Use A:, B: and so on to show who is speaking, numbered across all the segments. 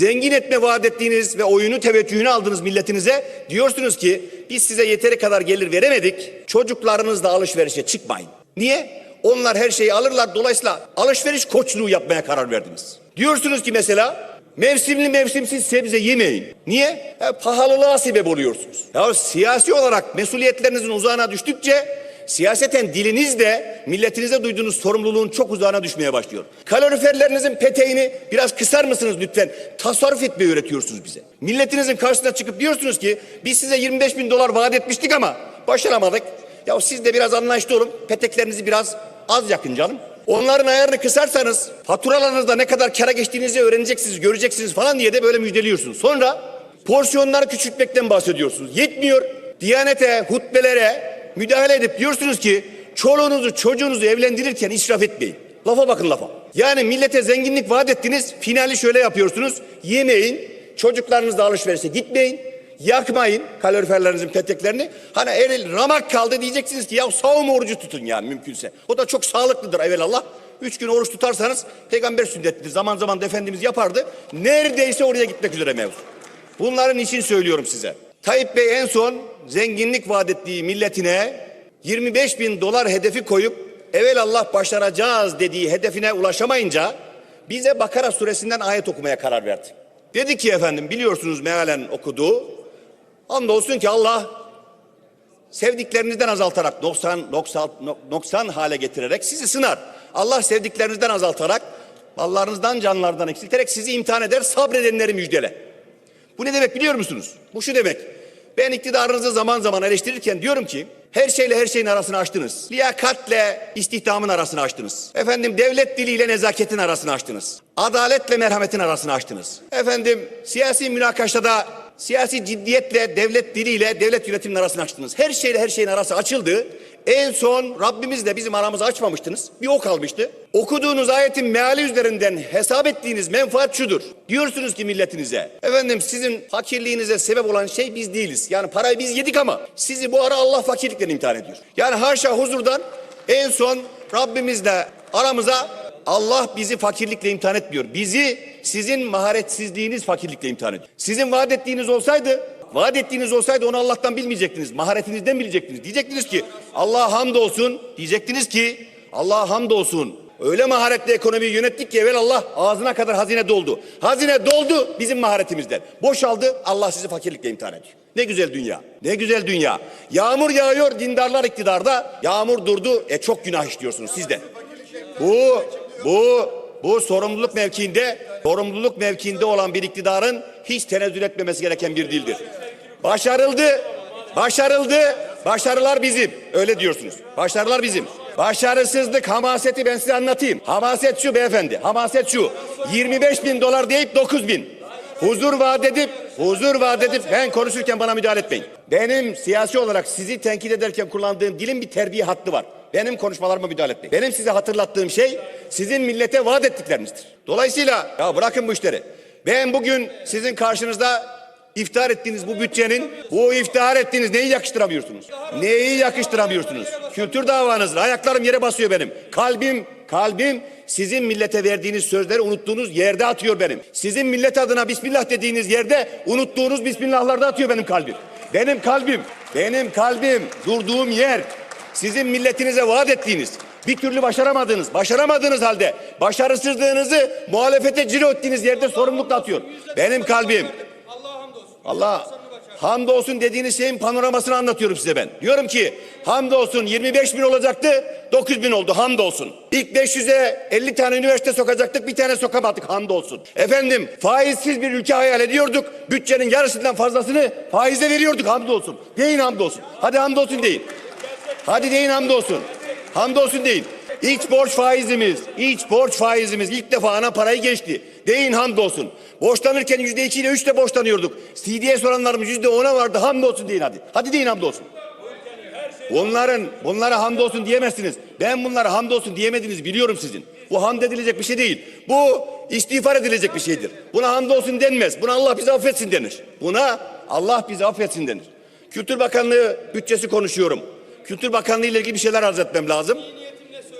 A: Zengin etme vaat ettiğiniz ve oyunu teveccühünü aldığınız milletinize diyorsunuz ki biz size yeteri kadar gelir veremedik. Çocuklarınızla alışverişe çıkmayın. Niye? Onlar her şeyi alırlar. Dolayısıyla alışveriş koçluğu yapmaya karar verdiniz. Diyorsunuz ki mesela Mevsimli mevsimsiz sebze yemeyin. Niye? Ya, pahalılığa sebep oluyorsunuz. Ya siyasi olarak mesuliyetlerinizin uzağına düştükçe siyaseten diliniz de milletinize duyduğunuz sorumluluğun çok uzağına düşmeye başlıyor. Kaloriferlerinizin peteğini biraz kısar mısınız lütfen? Tasarruf etmeyi öğretiyorsunuz bize. Milletinizin karşısına çıkıp diyorsunuz ki biz size 25 bin dolar vaat etmiştik ama başaramadık. Ya siz de biraz anlayışlı olun. Peteklerinizi biraz az yakın canım. Onların ayarını kısarsanız faturalarınızda ne kadar kara geçtiğinizi öğreneceksiniz, göreceksiniz falan diye de böyle müjdeliyorsunuz. Sonra porsiyonları küçültmekten bahsediyorsunuz. Yetmiyor. Diyanete, hutbelere müdahale edip diyorsunuz ki çoluğunuzu çocuğunuzu evlendirirken israf etmeyin. Lafa bakın lafa. Yani millete zenginlik vaat ettiniz. Finali şöyle yapıyorsunuz. Yemeyin. Çocuklarınızla alışverişe gitmeyin. Yakmayın kaloriferlerinizin peteklerini. Hani eril ramak kaldı diyeceksiniz ki ya savunma orucu tutun yani mümkünse. O da çok sağlıklıdır evelallah. Üç gün oruç tutarsanız peygamber sünnetlidir. Zaman zaman da Efendimiz yapardı. Neredeyse oraya gitmek üzere mevzu. Bunların için söylüyorum size. Tayyip Bey en son zenginlik vaat ettiği milletine 25 bin dolar hedefi koyup evelallah başaracağız dediği hedefine ulaşamayınca bize Bakara suresinden ayet okumaya karar verdi. Dedi ki efendim biliyorsunuz mealen okudu. Andolsun ki Allah sevdiklerinizden azaltarak 90, 90, 90 hale getirerek sizi sınar. Allah sevdiklerinizden azaltarak mallarınızdan canlardan eksilterek sizi imtihan eder sabredenleri müjdele. Bu ne demek biliyor musunuz? Bu şu demek. Ben iktidarınızı zaman zaman eleştirirken diyorum ki her şeyle her şeyin arasını açtınız. Liyakatle istihdamın arasını açtınız. Efendim devlet diliyle nezaketin arasını açtınız. Adaletle merhametin arasını açtınız. Efendim siyasi münakaşada siyasi ciddiyetle devlet diliyle devlet yönetiminin arasını açtınız. Her şeyle her şeyin arası açıldı. En son Rabbimizle bizim aramızı açmamıştınız. Bir o kalmıştı. Okuduğunuz ayetin meali üzerinden hesap ettiğiniz menfaat şudur. Diyorsunuz ki milletinize. Efendim sizin fakirliğinize sebep olan şey biz değiliz. Yani parayı biz yedik ama sizi bu ara Allah fakirlikle imtihan ediyor. Yani haşa huzurdan en son Rabbimizle aramıza Allah bizi fakirlikle imtihan etmiyor. Bizi sizin maharetsizliğiniz fakirlikle imtihan ediyor. Sizin vaat ettiğiniz olsaydı Vaat ettiğiniz olsaydı onu Allah'tan bilmeyecektiniz. Maharetinizden bilecektiniz. Diyecektiniz ki Allah'a hamdolsun. Diyecektiniz ki Allah'a hamdolsun. Öyle maharetle ekonomiyi yönettik ki evvel Allah ağzına kadar hazine doldu. Hazine doldu bizim maharetimizden. Boşaldı Allah sizi fakirlikle imtihan ediyor. Ne güzel dünya. Ne güzel dünya. Yağmur yağıyor dindarlar iktidarda. Yağmur durdu. E çok günah işliyorsunuz siz de. Bu, bu, bu sorumluluk mevkiinde, sorumluluk mevkiinde olan bir iktidarın hiç tenezzül etmemesi gereken bir dildir. Başarıldı, başarıldı, başarılar bizim. Öyle diyorsunuz. Başarılar bizim. Başarısızlık, hamaseti ben size anlatayım. Hamaset şu beyefendi, hamaset şu. 25 bin dolar deyip 9 bin. Huzur vaat edip, huzur vaat edip ben konuşurken bana müdahale etmeyin. Benim siyasi olarak sizi tenkit ederken kullandığım dilin bir terbiye hattı var. Benim konuşmalarıma müdahale etmeyin. Benim size hatırlattığım şey sizin millete vaat ettiklerinizdir. Dolayısıyla ya bırakın bu işleri. Ben bugün sizin karşınızda iftihar ettiğiniz bu bütçenin, bu iftihar ettiğiniz neyi yakıştıramıyorsunuz? Neyi yakıştıramıyorsunuz? Kültür davanızdır. Ayaklarım yere basıyor benim. Kalbim, kalbim sizin millete verdiğiniz sözleri unuttuğunuz yerde atıyor benim. Sizin millet adına Bismillah dediğiniz yerde unuttuğunuz Bismillahlarda atıyor benim kalbim. Benim kalbim, benim kalbim durduğum yer sizin milletinize vaat ettiğiniz, bir türlü başaramadığınız, başaramadığınız halde başarısızlığınızı muhalefete ciro ettiğiniz yerde sorumluluk atıyor. Benim kalbim. Allah hamdolsun dediğiniz şeyin panoramasını anlatıyorum size ben. Diyorum ki hamdolsun 25 bin olacaktı 9 bin oldu hamdolsun. İlk 500'e 50 tane üniversite sokacaktık bir tane sokamadık hamdolsun. Efendim faizsiz bir ülke hayal ediyorduk. Bütçenin yarısından fazlasını faize veriyorduk hamdolsun. Deyin hamdolsun. Hadi hamdolsun deyin. Hadi deyin hamdolsun. Hamdolsun deyin. İç borç faizimiz, iç borç faizimiz ilk defa ana parayı geçti. Deyin hamdolsun. Borçlanırken yüzde iki ile üçle borçlanıyorduk. CD'ye soranlarımız yüzde ona vardı. Hamdolsun deyin hadi. Hadi deyin hamdolsun. Bunların, bunlara hamdolsun diyemezsiniz. Ben bunlara hamdolsun diyemediğinizi biliyorum sizin. Bu hamd edilecek bir şey değil. Bu istiğfar edilecek bir şeydir. Buna hamdolsun denmez. Buna Allah bizi affetsin denir. Buna Allah bizi affetsin denir. Kültür Bakanlığı bütçesi konuşuyorum. Kültür Bakanlığı ile ilgili bir şeyler arz etmem lazım.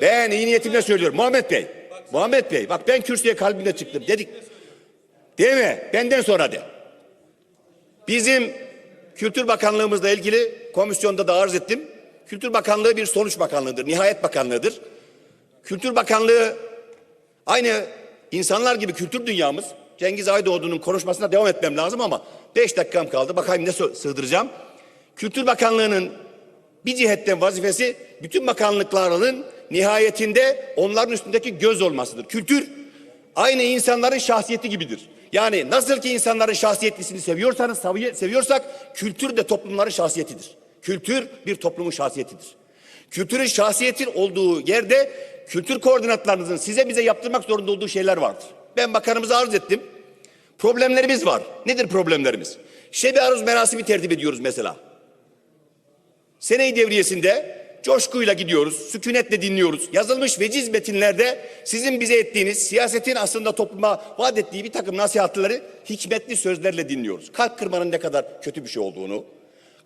A: Ben iyi niyetimle söylüyorum. Muhammed Bey. Muhammed Bey bak ben kürsüye kalbimle çıktım. Dedik. Deme. Benden sonra de. Bizim Kültür Bakanlığımızla ilgili komisyonda da arz ettim. Kültür Bakanlığı bir sonuç bakanlığıdır, nihayet bakanlığıdır. Kültür Bakanlığı aynı insanlar gibi kültür dünyamız. Cengiz Aydoğdu'nun konuşmasına devam etmem lazım ama beş dakikam kaldı. Bakayım ne sığdıracağım. Kültür Bakanlığı'nın bir cihetten vazifesi bütün bakanlıklarının nihayetinde onların üstündeki göz olmasıdır. Kültür aynı insanların şahsiyeti gibidir. Yani nasıl ki insanların şahsiyetlisini seviyorsanız, sevi- seviyorsak kültür de toplumların şahsiyetidir. Kültür bir toplumun şahsiyetidir. Kültürün şahsiyetin olduğu yerde kültür koordinatlarınızın size bize yaptırmak zorunda olduğu şeyler vardır. Ben bakanımıza arz ettim. Problemlerimiz var. Nedir problemlerimiz? Şebi aruz merasimi tertip ediyoruz mesela. Sene-i devriyesinde coşkuyla gidiyoruz, sükunetle dinliyoruz. Yazılmış veciz metinlerde sizin bize ettiğiniz, siyasetin aslında topluma vaat ettiği bir takım nasihatleri hikmetli sözlerle dinliyoruz. Kalp kırmanın ne kadar kötü bir şey olduğunu,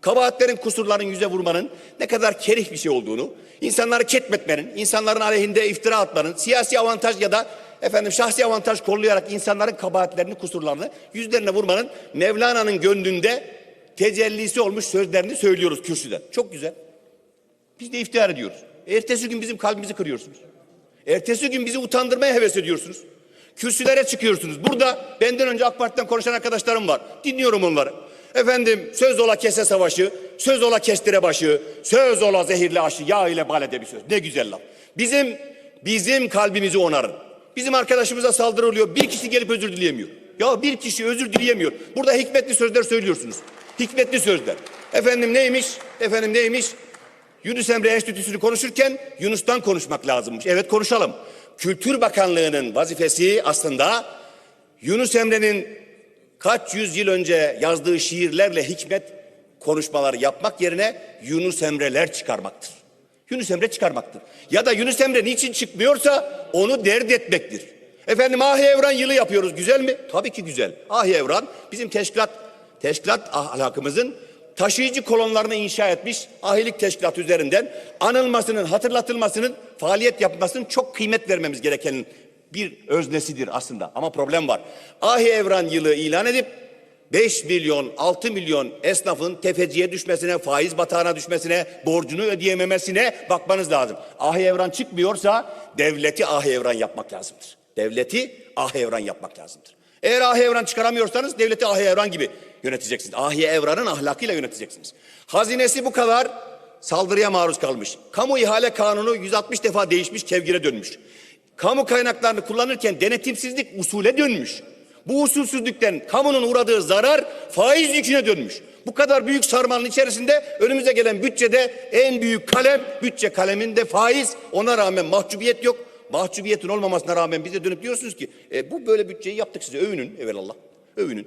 A: kabahatlerin, kusurların yüze vurmanın ne kadar kerih bir şey olduğunu, insanları ketmetmenin, insanların aleyhinde iftira atmanın, siyasi avantaj ya da efendim şahsi avantaj kollayarak insanların kabahatlerini, kusurlarını yüzlerine vurmanın Mevlana'nın gönlünde tecellisi olmuş sözlerini söylüyoruz kürsüden. Çok güzel. Biz de iftihar ediyoruz. Ertesi gün bizim kalbimizi kırıyorsunuz. Ertesi gün bizi utandırmaya heves ediyorsunuz. Kürsülere çıkıyorsunuz. Burada benden önce AK Parti'den konuşan arkadaşlarım var. Dinliyorum onları. Efendim söz ola kese savaşı, söz ola kestire başı, söz ola zehirli aşı, yağ ile balede bir söz. Ne güzel laf. Bizim, bizim kalbimizi onarın. Bizim arkadaşımıza saldırı oluyor. Bir kişi gelip özür dileyemiyor. Ya bir kişi özür dileyemiyor. Burada hikmetli sözler söylüyorsunuz. Hikmetli sözler. Efendim neymiş? Efendim neymiş? Yunus Emre Enstitüsü'nü konuşurken Yunus'tan konuşmak lazımmış. Evet konuşalım. Kültür Bakanlığı'nın vazifesi aslında Yunus Emre'nin kaç yüzyıl önce yazdığı şiirlerle hikmet konuşmaları yapmak yerine Yunus Emre'ler çıkarmaktır. Yunus Emre çıkarmaktır. Ya da Yunus Emre niçin çıkmıyorsa onu dert etmektir. Efendim Ahi Evran yılı yapıyoruz. Güzel mi? Tabii ki güzel. Ahi Evran bizim teşkilat teşkilat ahlakımızın taşıyıcı kolonlarını inşa etmiş ahilik teşkilatı üzerinden anılmasının, hatırlatılmasının, faaliyet yapmasının çok kıymet vermemiz gereken bir öznesidir aslında. Ama problem var. Ahi Evran yılı ilan edip 5 milyon, 6 milyon esnafın tefeciye düşmesine, faiz batağına düşmesine, borcunu ödeyememesine bakmanız lazım. Ahi Evran çıkmıyorsa devleti Ahi Evran yapmak lazımdır. Devleti Ahi Evran yapmak lazımdır. Eğer Ahi Evran çıkaramıyorsanız devleti Ahi Evran gibi yöneteceksiniz. Ahi Evran'ın ahlakıyla yöneteceksiniz. Hazinesi bu kadar saldırıya maruz kalmış. Kamu ihale kanunu 160 defa değişmiş, kevgire dönmüş. Kamu kaynaklarını kullanırken denetimsizlik usule dönmüş. Bu usulsüzlükten kamunun uğradığı zarar faiz yüküne dönmüş. Bu kadar büyük sarmalın içerisinde önümüze gelen bütçede en büyük kalem, bütçe kaleminde faiz. Ona rağmen mahcubiyet yok. Mahcubiyetin olmamasına rağmen bize dönüp diyorsunuz ki e, bu böyle bütçeyi yaptık size övünün evelallah. Övünün.